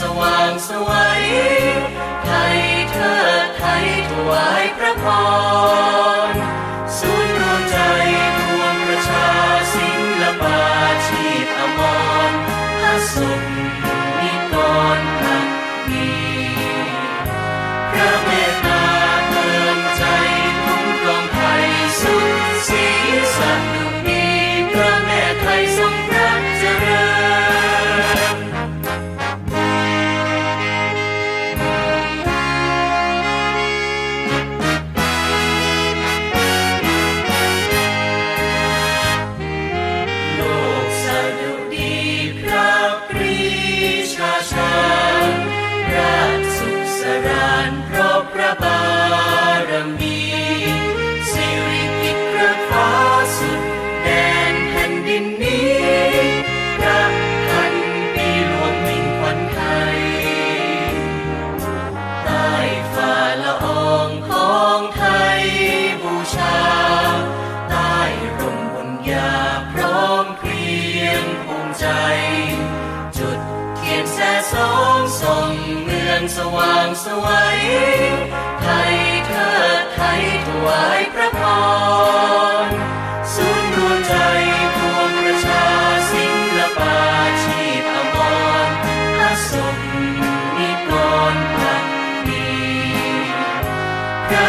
สว่างสวัยไทยเธอไทยถวายพระพรศูนย์รวมใจรวมประชาสิลปาชีพอมรพระสุข ใจ จุดเทียนแสสองส่องเมืองสว่างสวัยไทยเทิดไทยถวายพระพรศูนย์รวมใจพวงประชาศิลปาชีพอมรพระสมนิพนธ์พักดีพระ